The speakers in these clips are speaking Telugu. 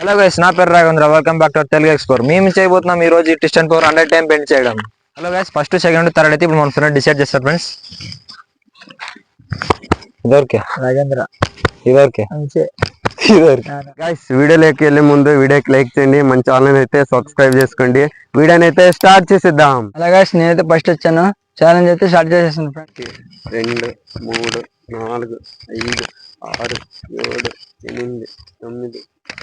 హలో గైస్ నా పేరు Raghavendra. Welcome back to Telugu explore మేము చేయబోతున్నాం ఈ రోజు డిస్టెంట్ పవర్ హండ్రెడ్ టైం పెండ్ చేయడం. Hello guys first second third అయితే ఇప్పుడు మన ఫ్రెండ్ డిసైడ్ చేస్తారు ఫ్రెండ్స్ ఇదొరకే రాజేంద్ర ఇదొరకే గైస్ వీడియోలోకి వెళ్ళే ముందు వీడియోకి లైక్ చేయండి. మన ఛానల్ అయితే సబ్స్క్రైబ్ చేసుకోండి. వీడియోని అయితే స్టార్ట్ చేసేద్దాం. అలాగే నేనైతే ఫస్ట్ వచ్చాను. ఛాలెంజ్ అయితే స్టార్ట్ చేసేసాను రెండు మూడు నాలుగు ఐదు ఆరు ఏడు ఎనిమిది తొమ్మిది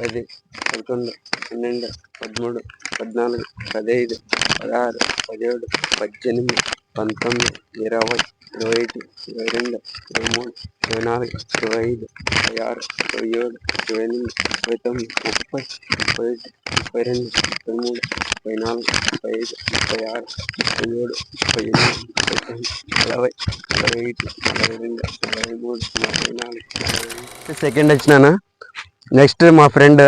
పది పదకొండు పన్నెండు పదమూడు పద్నాలుగు పదహైదు పదహారు పదిహేడు పద్దెనిమిది పంతొమ్మిది ఇరవై ఇరవై ఒకటి ఇరవై రెండు ఇరవై మూడు ఇరవై నాలుగు ఇరవై ఐదు ఇరవై ఆరు ఇరవై ఏడు ఇరవై ఎనిమిది ఇరవై తొమ్మిది ముప్పై ముప్పై ఒకటి ముప్పై రెండు ముప్పై మూడు ముప్పై నాలుగు ముప్పై ఐదు ముప్పై ఆరు ముప్పై ఏడు ముప్పై ఎనిమిది ముప్పై తొమ్మిది నలభై నలభై ఒకటి నలభై రెండు నలభై మూడు నలభై నాలుగు సెకండ్ వచ్చినానా? నెక్స్ట్ మా ఫ్రెండ్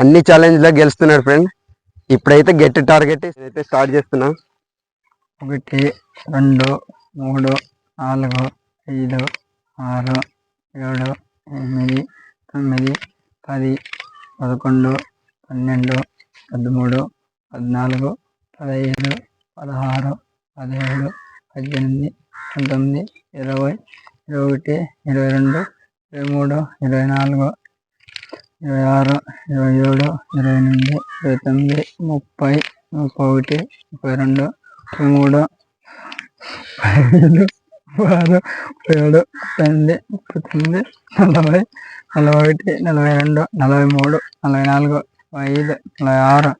అన్ని ఛాలెంజ్లో గెలుస్తున్నాడు ఫ్రెండ్ ఇప్పుడైతే గట్టి టార్గెట్ అయితే స్టార్ట్ చేస్తున్నా. ఒకటి రెండు మూడు నాలుగు ఐదు ఆరు ఏడు ఎనిమిది తొమ్మిది పది పదకొండు పన్నెండు పదమూడు పద్నాలుగు పదహైదు పదహారు పదిహేడు పద్దెనిమిది పంతొమ్మిది ఇరవై ఇరవై ఒకటి ఇరవై రెండు ఇరవై మూడు ఇరవై నాలుగు ఇరవై ఆరు ఇరవై ఏడు ఇరవై ఎనిమిది ఇరవై తొమ్మిది ముప్పై ముప్పై ఒకటి ముప్పై రెండు ముప్పై మూడు ముప్పై ఐదు ముప్పై ఆరు ముప్పై ఏడు ముప్పై ఎనిమిది ముప్పై తొమ్మిది నలభై నలభై ఒకటి నలభై రెండు నలభై మూడు నలభై నాలుగు నలభై ఐదు నలభై ఆరు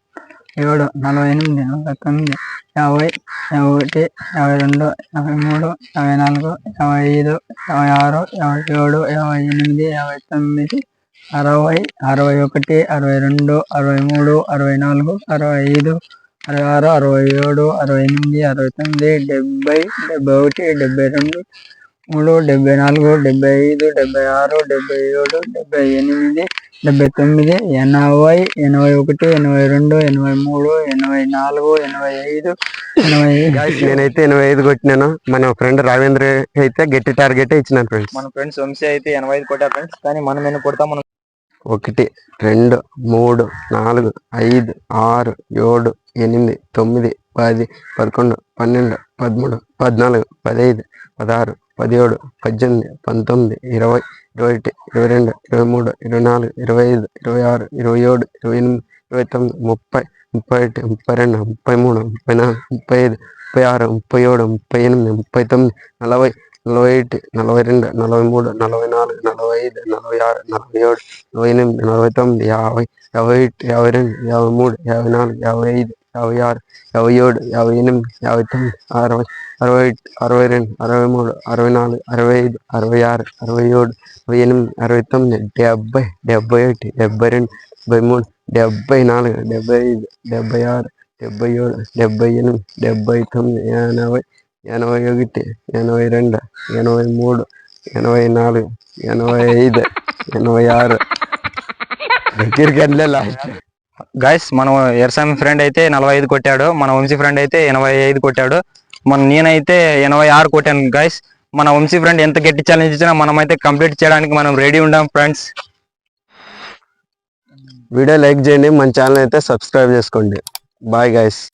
ఏడు నలభై ఎనిమిది నలభై తొమ్మిది యాభై యాభై ఒకటి యాభై రెండు యాభై మూడు యాభై నాలుగు యాభై ఐదు యాభై ఆరు యాభై ఏడు యాభై ఎనిమిది యాభై తొమ్మిది అరవై అరవై ఒకటి అరవై రెండు అరవై మూడు అరవై నాలుగు అరవై ఐదు అరవై ఆరు అరవై ఏడు అరవై ఎనిమిది అరవై తొమ్మిది డెబ్బై డెబ్బై ఒకటి డెబ్బై రెండు మూడు డెబ్బై నాలుగు డెబ్బై ఐదు డెబ్బై ఆరు డెబ్బై ఏడు డెబ్బై ఎనిమిది డెబ్బై తొమ్మిది ఎనభై ఎనభై ఒకటి ఎనభై రెండు ఎనభై మూడు ఎనభై నాలుగు ఎనభై ఐదు ఎనభై Guys, నేనైతే ఎనభై ఐదు కొట్టినాను. మన ఫ్రెండ్ రావేంద్ర అయితే గట్టి టార్గెట్ ఇచ్చినాను ఫ్రెండ్స్ మన ఫ్రెండ్స్ వంశీ అయితే ఎనభై ఐదు కొట్టారు ఫ్రెండ్స్ కానీ మనం ఎన్ని కొడతాం మనం ఒకటి రెండు మూడు నాలుగు ఐదు ఆరు ఏడు ఎనిమిది తొమ్మిది పది పదకొండు పన్నెండు పదమూడు పద్నాలుగు పదహైదు పదహారు పదిహేడు పద్దెనిమిది పంతొమ్మిది ఇరవై ఇరవై ఒకటి ఇరవై రెండు ఇరవై మూడు ఇరవై నాలుగు ఇరవై ఐదు ఇరవై ఆరు ఇరవై ఏడు ఇరవై ఎనిమిది ఇరవై తొమ్మిది ముప్పై ముప్పై ఒకటి ముప్పై రెండు ముప్పై మూడు ముప్పై నాలుగు ముప్పై ఐదు ముప్పై ఆరు ముప్పై ఏడు ముప్పై ఎనిమిది ముప్పై తొమ్మిది నలభై నలభై ఒకటి నలభై రెండు నలభై మూడు నలభై నాలుగు నలభై ఐదు నలభై ఆరు నలభై ఏడు నలభై ఎనిమిది నలభై తొమ్మిది యాభై యాభై ఒకటి యాభై రెండు యాభై మూడు యాభై నాలుగు యాభై ఐదు యాభై ఆరు యాభై ఏడు యాభై ఎనిమిది యాభై తొమ్మిది అరవై అరవై ఒకటి అరవై రెండు అరవై మూడు అరవై నాలుగు అరవై ఐదు అరవై ఆరు అరవై ఏడు అరవై ఎనిమిది అరవై తొమ్మిది డెబ్బై డెబ్బై ఒకటి డెబ్బై రెండు డెబ్బై మూడు డెబ్బై నాలుగు డెబ్బై ఐదు డెబ్బై ఆరు డెబ్బై ఏడు డెబ్బై ఎనిమిది డెబ్బై తొమ్మిది ఎనభై ఎనభై ఒకటి ఎనభై రెండు ఎనభై మూడు ఎనభై నాలుగు ఎనభై ఐదు ఎనభై ఆరు. దగ్గరికి వెళ్ళే లాస్ట్. గైస్ మన ఎర్సామి ఫ్రెండ్ అయితే నలభై ఐదు కొట్టాడు. మన వంశీ ఫ్రెండ్ అయితే ఎనభై ఐదు కొట్టాడు. మన నేనైతే ఎనభై ఆరు కొట్టాను గైస్ మన వంశీ ఫ్రెండ్ ఎంత గట్టి ఛాలెంజ్ ఇచ్చినా మనం అయితే కంప్లీట్ చేయడానికి మనం రెడీ ఉండాం ఫ్రెండ్స్ వీడియో లైక్ చేయండి మన ఛానల్ అయితే సబ్స్క్రైబ్ చేసుకోండి. Bye guys